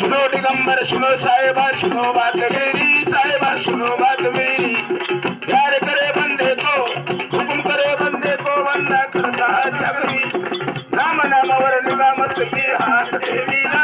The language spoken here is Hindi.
सुनो दिगंबर सुनो साहेबा सुनो बात मेरी साहेबा सुनो बात मेरी प्यार करे बंदे को, हुकुम करे बंदे को वरना करता जगरी राम नामावर नाम की हाथ देवी।